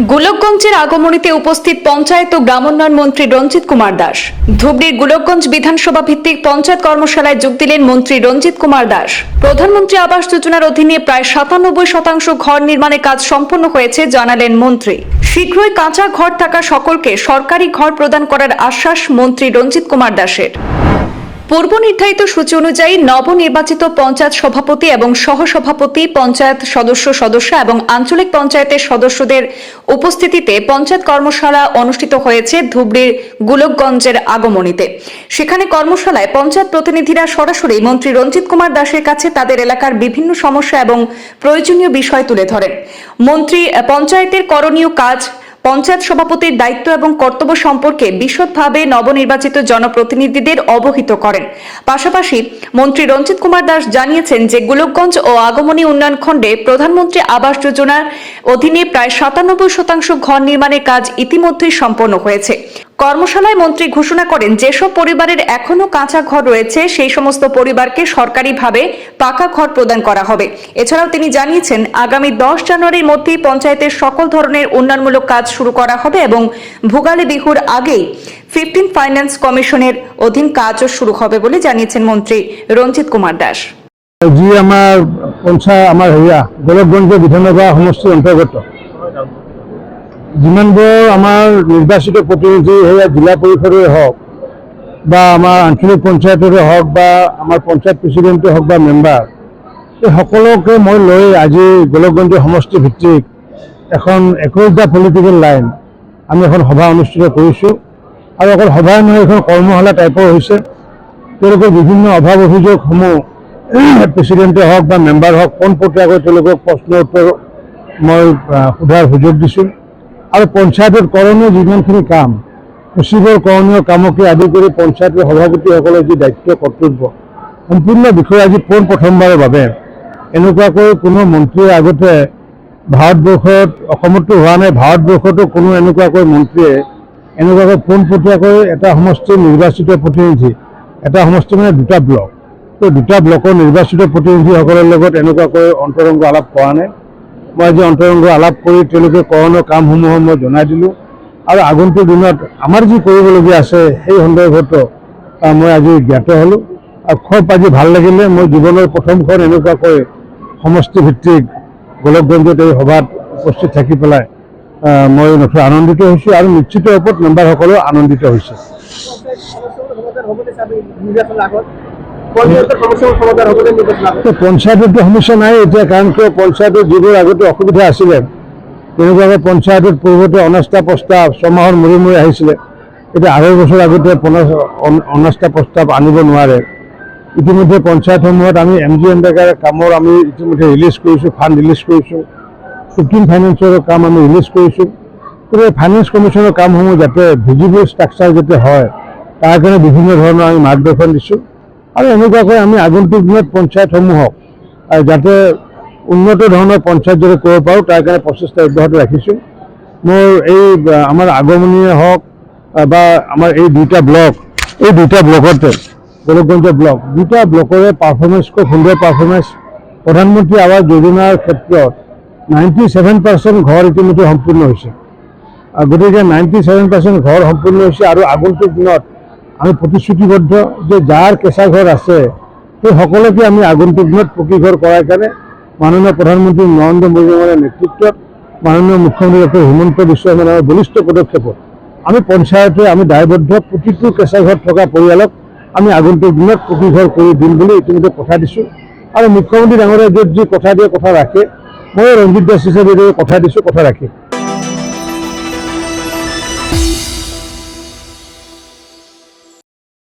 গোলকগঞ্জের আগমনীতে উপস্থিত পঞ্চায়েত ও গ্রামোন্নয়ন মন্ত্রী রঞ্জিত কুমার দাস। ধুবড়ির গোলকগঞ্জ বিধানসভা ভিত্তিক পঞ্চায়েত কর্মশালায় যোগ দিলেন মন্ত্রী রঞ্জিত কুমার দাস। প্রধানমন্ত্রী আবাস যোজনার অধীনে প্রায় সাতানব্বই শতাংশ ঘর নির্মাণের কাজ সম্পন্ন হয়েছে, জানালেন মন্ত্রী। শীঘ্রই কাঁচা ঘর থাকা সকলকে সরকারি ঘর প্রদান করার আশ্বাস মন্ত্রী রঞ্জিত কুমার দাসের। পূর্ব নির্ধারিত সূচি অনুযায়ী নবনির্বাচিত পঞ্চায়েত সভাপতি এবং সহসভাপতি, পঞ্চায়েত সদস্য সদস্য এবং আঞ্চলিক পঞ্চায়েতের সদস্যদের উপস্থিতিতে পঞ্চায়েত কর্মশালা অনুষ্ঠিত হয়েছে ধুবড়ির গোলকগঞ্জের আগমনীতে। সেখানে কর্মশালায় পঞ্চায়েত প্রতিনিধিরা সরাসরি মন্ত্রী রঞ্জিত কুমার দাসের কাছে তাদের এলাকার বিভিন্ন সমস্যা এবং প্রয়োজনীয় বিষয় তুলে ধরেন। মন্ত্রী, পঞ্চায়েতের করণীয় কাজ পঞ্চায়েত সভাপতির দায়িত্ব এবং কর্তব্য সম্পর্কে বিশদভাবে নবনির্বাচিত জনপ্রতিনিধিদের অবহিত করেন। পাশাপাশি মন্ত্রী রঞ্জিত কুমার দাস জানিয়েছেন যে গোলকগঞ্জ ও আগমনী উন্নয়ন খণ্ডে প্রধানমন্ত্রী আবাস যোজনার অধীনে প্রায় সাতানব্বই শতাংশ ঘর নির্মাণের কাজ ইতিমধ্যেই সম্পন্ন হয়েছে। কর্মশালায় মন্ত্রী ঘোষণা করেন, যেসব পরিবারের এখনও কাঁচা ঘর রয়েছে, সেই সমস্ত পরিবারকে সরকারিভাবে পাকা ঘর প্রদান করা হবে। এছাড়াও তিনি জানিয়েছেন, আগামী দশ জানুয়ারির মধ্যেই পঞ্চায়েতের সকল ধরনের উন্নয়নমূলক কাজ শুরু করা হবে এবং ভোগালী বিহুর আগেই ফিফটিন ফাইন্যান্স কমিশনের অধীন কাজও শুরু হবে বলে জানিয়েছেন মন্ত্রী রঞ্জিত কুমার দাস। যি আমার পঞ্চায়ত আমাৰ হেৰিয়া গোলকগঞ্জ বিধানসভা সমষ্টিৰ অন্তৰ্গত যিমানবোৰ আমাৰ নিৰ্বাচিত প্ৰতিনিধি সেয়া জিলা পৰিষদৰে হওক বা আমাৰ আঞ্চলিক পঞ্চায়তৰে হওক বা আমাৰ পঞ্চায়ত প্ৰেচিডেণ্টে হওক বা মেম্বাৰ এই সকলোকে মই লৈ আজি গোলকগঞ্জ সমষ্টি ভিত্তিক এখন একৈশটা পলিটিকেল লাইন আমি এখন সভা অনুষ্ঠিত কৰিছোঁ। আৰু অকল সভাই নহয়, এখন কৰ্মশালা টাইপৰ হৈছে। তেওঁলোকৰ বিভিন্ন অভাৱ অভিযোগসমূহ প্ৰেচিডেণ্টে হওক বা মেম্বাৰ হওক পোনপটীয়াকৈ তেওঁলোকক প্ৰশ্ন উত্তৰ মই সোধাৰ সুযোগ দিছোঁ। আৰু পঞ্চায়তত কৰণীয় যিমানখিনি কাম সচিবৰ কৰণীয় কামকে আদি কৰি পঞ্চায়তৰ সভাপতিসকলৰ যি দায়িত্ব কৰ্তব্য, সম্পূৰ্ণ বিষয় আজি পোন প্ৰথমবাৰৰ বাবে। এনেকুৱাকৈ কোনো মন্ত্ৰীয়ে আগতে ভাৰতবৰ্ষত অসমতো হোৱা নাই, ভাৰতবৰ্ষতো কোনো এনেকুৱাকৈ মন্ত্ৰীয়ে এনেকুৱাকৈ পোনপটীয়াকৈ এটা সমষ্টিৰ নিৰ্বাচিত প্ৰতিনিধি, এটা সমষ্টি মানে দুটা ব্লক। সেই দুটা ব্লকৰ নিৰ্বাচিত প্ৰতিনিধিসকলৰ লগত এনেকুৱাকৈ অন্তৰংগ আলাপ কৰা নাই। মই আজি অন্তৰংগ আলাপ কৰি তেওঁলোকে কৰণৰ কামসমূহ মই জনাই দিলোঁ। আৰু আগন্তুক দিনত আমাৰ যি কৰিবলগীয়া আছে, সেই সন্দৰ্ভতো মই আজি জ্ঞাত হ'লোঁ। আৰু খুব আজি ভালো লাগিলে মই জীৱনৰ প্ৰথমখন এনেকুৱাকৈ সমষ্টিভিত্তিক গোলকগঞ্জত এই সভাত উপস্থিত থাকি পেলাই মই নথৈ আনন্দিত হৈছোঁ আৰু নিশ্চিত ৰূপত মেম্বাৰসকলেও আনন্দিত হৈছে। পঞ্চায়ততো সমস্যা নাই এতিয়া কাৰণ কিয় পঞ্চায়তত যিবোৰ আগতে অসুবিধা আছিলে, তেনেকুৱাকৈ পঞ্চায়তত পূৰ্বতে অনাস্থা প্ৰস্তাৱ, ছমাহৰ মূৰে মূৰে আহিছিলে। এতিয়া আঢ়ৈ বছৰ আগতে অনাস্থা প্ৰস্তাৱ আনিব নোৱাৰে। ইতিমধ্যে পঞ্চায়তসমূহত আমি এম জি এম ডেকাৰ কামৰ আমি ইতিমধ্যে ৰিলিজ কৰিছোঁ ফাণ্ড ৰিলিজ কৰিছোঁ। ফিফটিন ফাইনেন্সৰ কাম আমি ৰিলিজ কৰিছোঁ। গতিকে ফাইনেন্স কমিশ্যনৰ কামসমূহ যাতে ভিজিবল ষ্ট্ৰাকচাৰ যাতে হয়, তাৰ কাৰণে বিভিন্ন ধৰণৰ আমি মাৰ্গদৰ্শন দিছোঁ। আৰু এনেকুৱাকৈ আমি আগন্তুক দিনত পঞ্চায়তসমূহক যাতে উন্নত ধৰণৰ পঞ্চায়ত যাতে কৰিব পাৰোঁ, তাৰ কাৰণে প্ৰচেষ্টা অব্যাহত ৰাখিছোঁ। মোৰ এই আমাৰ আগমনীয়ে হওক বা আমাৰ এই দুইটা ব্লক, এই দুইটা ব্লকতে, গোলকগঞ্জ ব্লক দুটা ব্লকৰে পাৰফৰ্মেঞ্চ খুব সুন্দৰ পাৰফৰ্মেঞ্চ প্ৰধানমন্ত্ৰী আৱাস যোজনাৰ ক্ষেত্ৰত নাইণ্টি ছেভেন পাৰ্চেণ্ট ঘৰ ইতিমধ্যে সম্পূৰ্ণ হৈছে। গতিকে নাইণ্টি ছেভেন পাৰ্চেণ্ট ঘৰ সম্পূৰ্ণ হৈছে আৰু আগন্তুক দিনত আমি প্ৰতিশ্ৰুতিবদ্ধ যে যাৰ কেঁচা ঘৰ আছে, সেই সকলোকে আমি আগন্তুক দিনত পকী ঘৰ কৰাৰ কাৰণে মাননীয় প্ৰধানমন্ত্ৰী নৰেন্দ্ৰ মোদী ডাঙৰীয়াৰ নেতৃত্বত মাননীয় মুখ্যমন্ত্ৰী ডক্টৰ হিমন্ত বিশ্ব শৰ্মাৰ বলিষ্ঠ পদক্ষেপত আমি পঞ্চায়তে আমি দায়বদ্ধ প্ৰতিটো কেঁচা ঘৰত থকা পৰিয়ালক আমি আগন্তুক দিনত পকী ঘৰ কৰি দিম বুলি ইতিমধ্যে কথা দিছোঁ। আৰু মুখ্যমন্ত্ৰী ডাঙৰীয়াই য'ত যি কথা দিয়ে কথা ৰাখে। মই ৰঞ্জিত দাস হিচাপে কথা দিছোঁ, কথা ৰাখিম